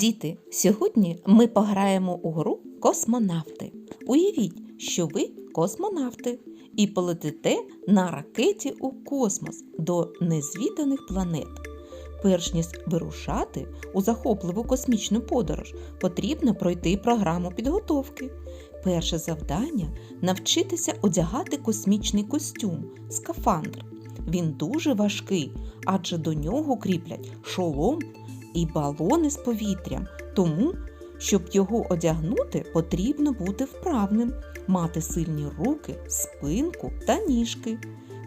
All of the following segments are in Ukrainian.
Діти, сьогодні ми пограємо у гру Космонавти. Уявіть, що ви космонавти і полетите на ракеті у космос до незвіданих планет. Перш ніж вирушати у захопливу космічну подорож, потрібно пройти програму підготовки. Перше завдання навчитися одягати космічний костюм скафандр. Він дуже важкий, адже до нього кріплять шолом і балони з повітрям. Тому, щоб його одягнути, потрібно бути вправним, мати сильні руки, спинку та ніжки.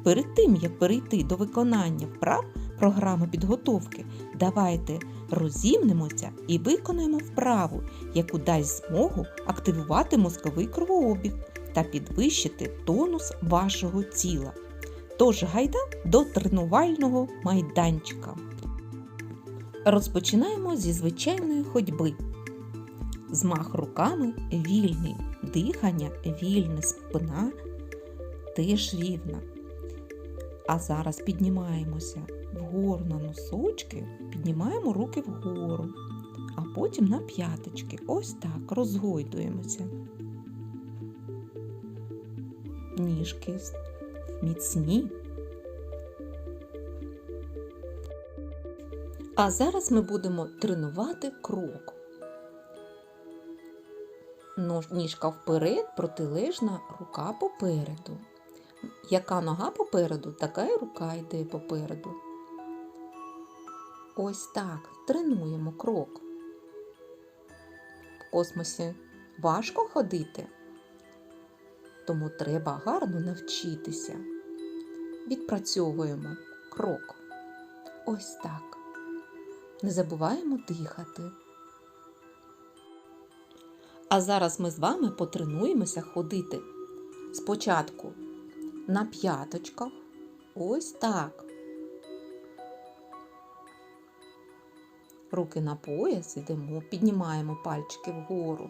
Перед тим, як перейти до виконання вправ програми підготовки, давайте розімнемося і виконаємо вправу, яку дасть змогу активувати мозковий кровообіг та підвищити тонус вашого тіла. Тож гайда до тренувального майданчика. Розпочинаємо зі звичайної ходьби. Змах руками вільний, дихання вільне, спина теж рівна. А зараз піднімаємося вгору на носочки, піднімаємо руки вгору, а потім на п'яточки. Ось так розгойдуємося. Ніжки міцні. А зараз ми будемо тренувати крок. Ніжка вперед, протилежна рука попереду. Яка нога попереду, така і рука йде попереду. Ось так тренуємо крок. В космосі важко ходити, тому треба гарно навчитися. Відпрацьовуємо крок. Ось так. Не забуваємо дихати. А зараз ми з вами потренуємося ходити. Спочатку на п'яточках. Ось так. Руки на пояс ідемо, піднімаємо пальчики вгору.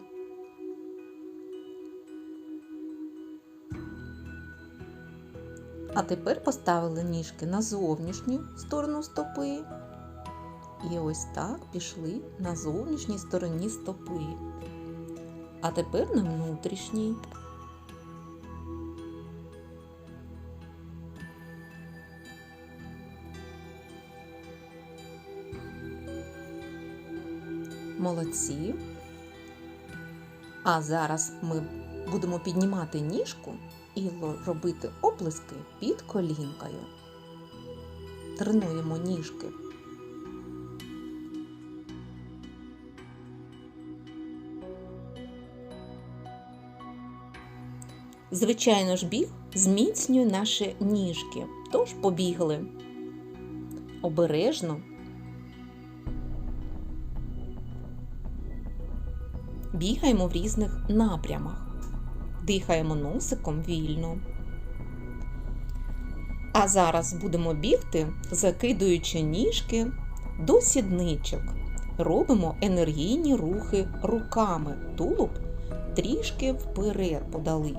А тепер поставили ніжки на зовнішню сторону стопи. І ось так пішли на зовнішній стороні стопи. А тепер на внутрішній. Молодці. А зараз ми будемо піднімати ніжку і робити оплески під колінкою. Тренуємо ніжки. Звичайно ж, біг зміцнює наші ніжки. Тож побігли. Обережно. Бігаємо в різних напрямах. Дихаємо носиком вільно. А зараз будемо бігти, закидуючи ніжки до сідничок. Робимо енергійні рухи руками. Тулуб трішки вперед подали.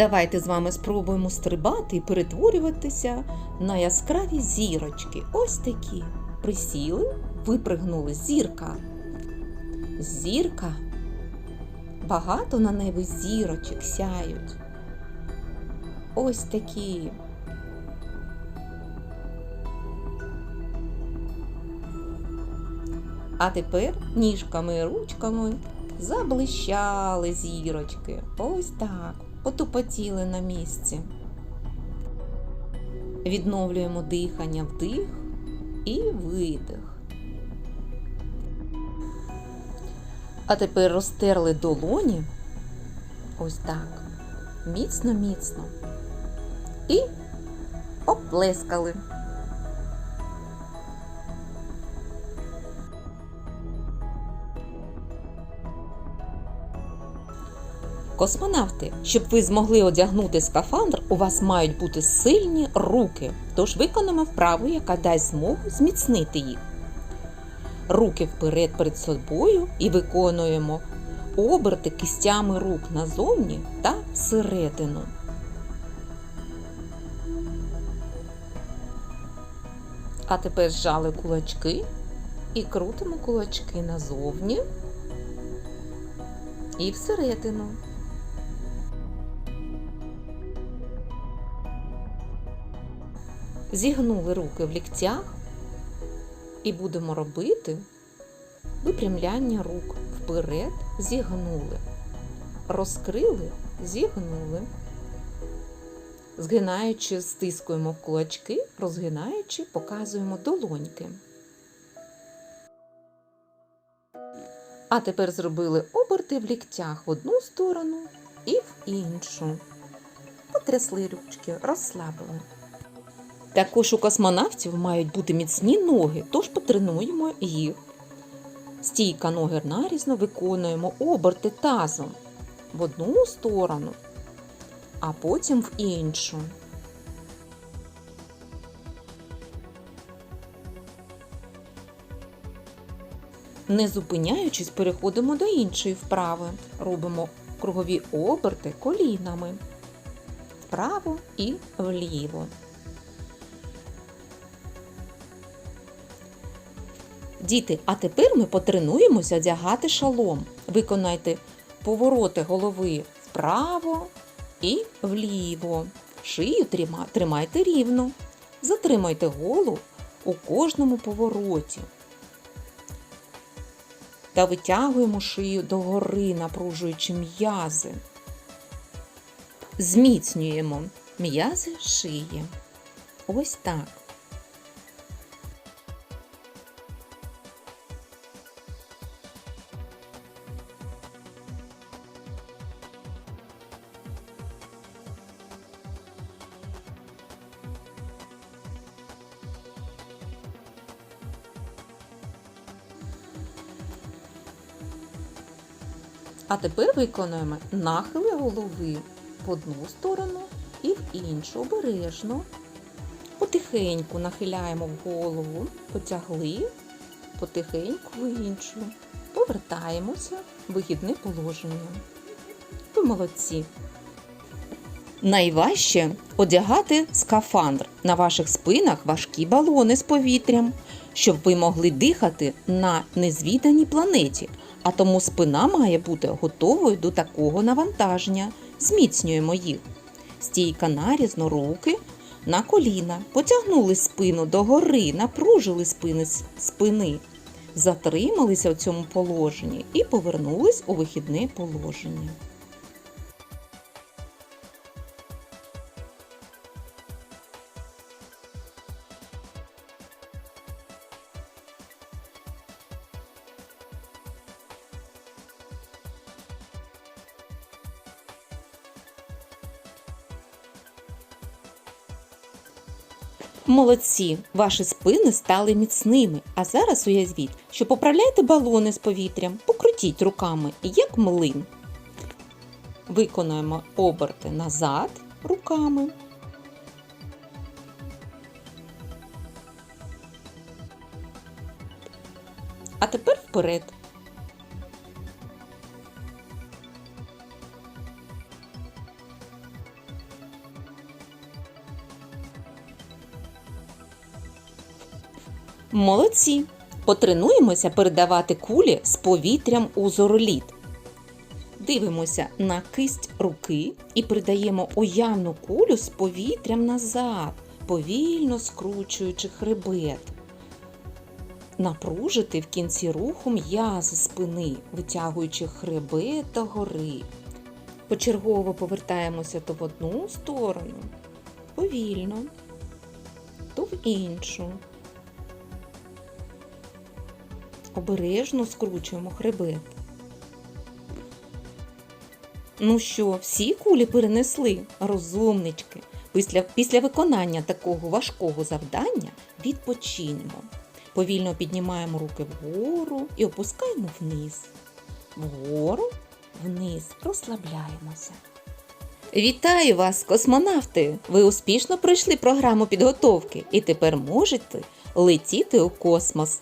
Давайте з вами спробуємо стрибати і перетворюватися на яскраві зірочки. Ось такі. Присіли, випригнули зірка. Зірка. Багато на небі зірочок сяють. Ось такі. А тепер ніжками і ручками заблищали зірочки. Ось так. Потупотіли на місці. Відновлюємо дихання вдих і видих. А тепер розтерли долоні. Ось так. Міцно-міцно. І оплескали. Космонавти, щоб ви змогли одягнути скафандр, у вас мають бути сильні руки. Тож виконаємо вправу, яка дасть змогу зміцнити їх. Руки вперед перед собою і виконуємо оберти кистями рук назовні та всередину. А тепер зжали кулачки і крутимо кулачки назовні і всередину. Зігнули руки в ліктях і будемо робити випрямляння рук вперед, зігнули, розкрили, зігнули. Згинаючи, стискуємо кулачки, розгинаючи, показуємо долоньки. А тепер зробили оберти в ліктях в одну сторону і в іншу. Потрясли ручки, розслабили. Також у космонавтів мають бути міцні ноги, тож потренуємо їх. Стійка ноги нарізно виконуємо оберти тазом в одну сторону, а потім в іншу. Не зупиняючись, переходимо до іншої вправи. Робимо кругові оберти колінами вправо і вліво. Діти, а тепер ми потренуємося одягати шалом. Виконайте повороти голови вправо і вліво. Шию тримайте рівно. Затримайте голову у кожному повороті. Та витягуємо шию догори, напружуючи м'язи. Зміцнюємо м'язи шиї. Ось так. А тепер виконуємо нахили голови в одну сторону і в іншу обережно. Потихеньку нахиляємо в голову, потягли, потихеньку в іншу. Повертаємося в вихідне положення. Ви молодці. Найважче одягати скафандр. На ваших спинах важкі балони з повітрям, щоб ви могли дихати на незвіданій планеті. А тому спина має бути готовою до такого навантаження. Зміцнюємо їх. Стійка нарізно руки на коліна. Потягнули спину догори, напружили спини, спини. Затрималися в цьому положенні і повернулись у вихідне положення. Молодці, ваші спини стали міцними. А зараз уявіть, що поправляєте балони з повітрям, покрутіть руками, як млин. Виконуємо оберти назад руками. А тепер вперед. Молодці! Потренуємося передавати кулі з повітрям у зороліт. Дивимося на кисть руки і передаємо уявну кулю з повітрям назад, повільно скручуючи хребет. Напружити в кінці руху м'язи спини, витягуючи хребет до гори. Почергово повертаємося то в одну сторону, повільно, то в іншу. Обережно скручуємо хребет. Ну що, всі кулі перенесли, розумнички. Після, після виконання такого важкого завдання відпочинемо. Повільно піднімаємо руки вгору і опускаємо вниз. Вгору, вниз, розслабляємося. Вітаю вас, космонавти! Ви успішно пройшли програму підготовки і тепер можете летіти у космос.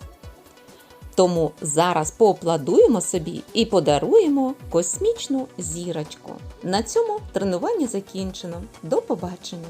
Тому зараз поаплодуємо собі і подаруємо космічну зірочку. На цьому тренування закінчено. До побачення!